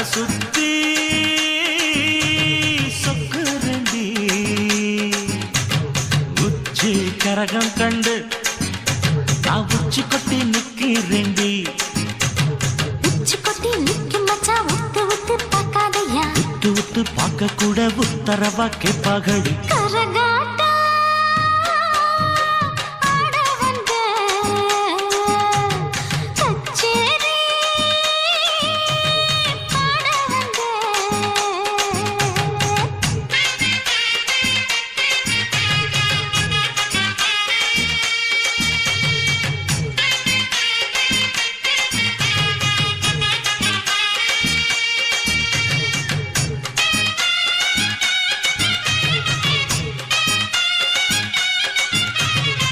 தலை சுத்தி சொக்குரண்டி. உச்சி கரகம் கண்டு நான் உச்சி கொட்டி நிக்கிறேண்டி. உச்சி கொட்டி நிக்கும் மச்சா உத்து உத்து பார்க்காதையா? உத்து உத்து பார்க்க கூட உத்தரவா கேட்பாகடி கரகா